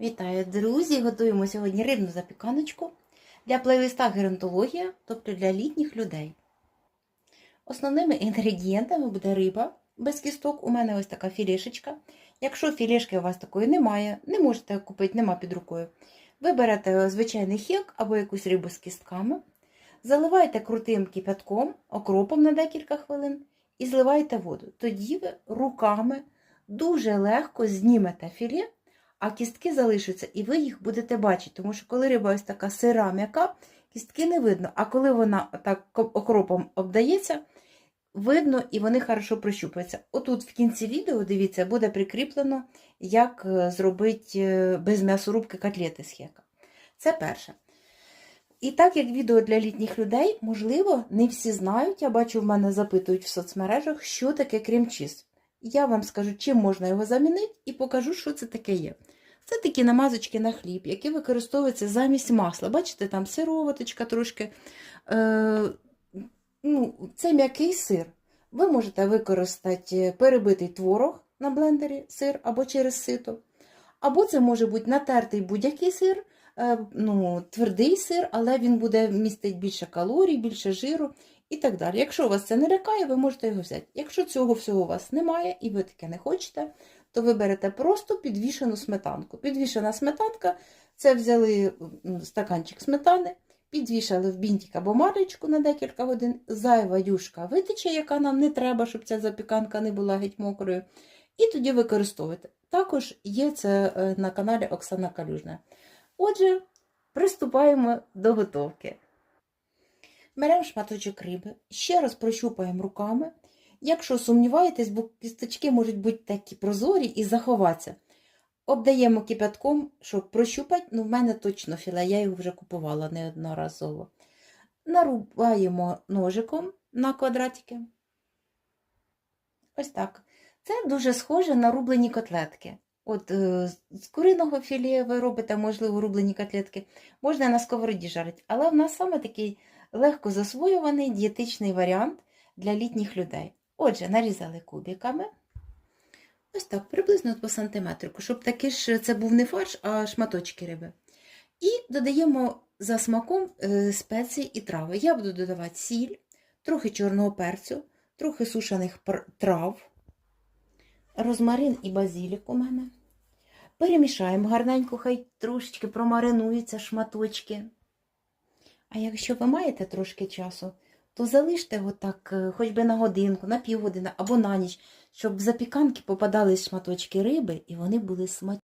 Вітаю, друзі! Готуємо сьогодні рибну запіканочку для плейлиста геронтологія, тобто для літніх людей. Основними інгредієнтами буде риба без кісток. У мене ось така філішечка. Якщо філішки у вас такої немає, не можете купити, нема під рукою. Ви берете звичайний хек або якусь рибу з кістками, заливаєте крутим кипятком, окропом на декілька хвилин і зливаєте воду. Тоді ви руками дуже легко знімете філе а кістки залишаться, і ви їх будете бачити. Тому що коли риба ось така сира м'яка, кістки не видно. А коли вона так окропом обдається, видно і вони хорошо прощупаються. Отут в кінці відео, дивіться, буде прикріплено, як зробити без м'ясорубки котлети з хека. Це перше. І так як відео для літніх людей, можливо, не всі знають, я бачу, в мене запитують в соцмережах, що таке крем-чіз. Я вам скажу, чим можна його замінити, і покажу, що це таке є. Це такі намазочки на хліб, які використовуються замість масла. Бачите, там сироваточка трошки. Е, ну, Це м'який сир. Ви можете використати перебитий творог на блендері, сир або через сито. Або це може бути натертий будь-який сир, е, ну, твердий сир, але він буде містити більше калорій, більше жиру і так далі. Якщо вас це не лякає, ви можете його взяти. Якщо цього всього у вас немає і ви таке не хочете, то ви берете просто підвішену сметанку. Підвішена сметанка це взяли стаканчик сметани, підвішали в бінтик або марочку на декілька годин, зайва юшка витече, яка нам не треба, щоб ця запіканка не була геть мокрою. І тоді використовуєте. Також є це на каналі Оксана Калюжна. Отже, приступаємо до готовки. Беремо шматочок риби, ще раз прощупаємо руками. Якщо сумніваєтесь, бо кісточки можуть бути такі прозорі і заховатися. Обдаємо кипятком, щоб прощупати, ну в мене точно філе, я його вже купувала неодноразово. Нарубаємо ножиком на квадратики. Ось так. Це дуже схоже на рублені котлетки. От е, З куриного філе ви робите, можливо, рублені котлетки, можна на сковороді жарити. Але в нас саме такий легко засвоюваний дієтичний варіант для літніх людей. Отже, нарізали кубиками. Ось так, приблизно по сантиметрику, щоб таки ж це був не фарш, а шматочки риби. І додаємо за смаком спеції і трави. Я буду додавати сіль, трохи чорного перцю, трохи сушених трав, розмарин і базілік у мене. Перемішаємо гарненько, хай трошечки промаринуються шматочки. А якщо ви маєте трошки часу, то залиште його так хоч би на годинку, на півгодини або на ніч, щоб в запіканки попадали шматочки риби і вони були смачні.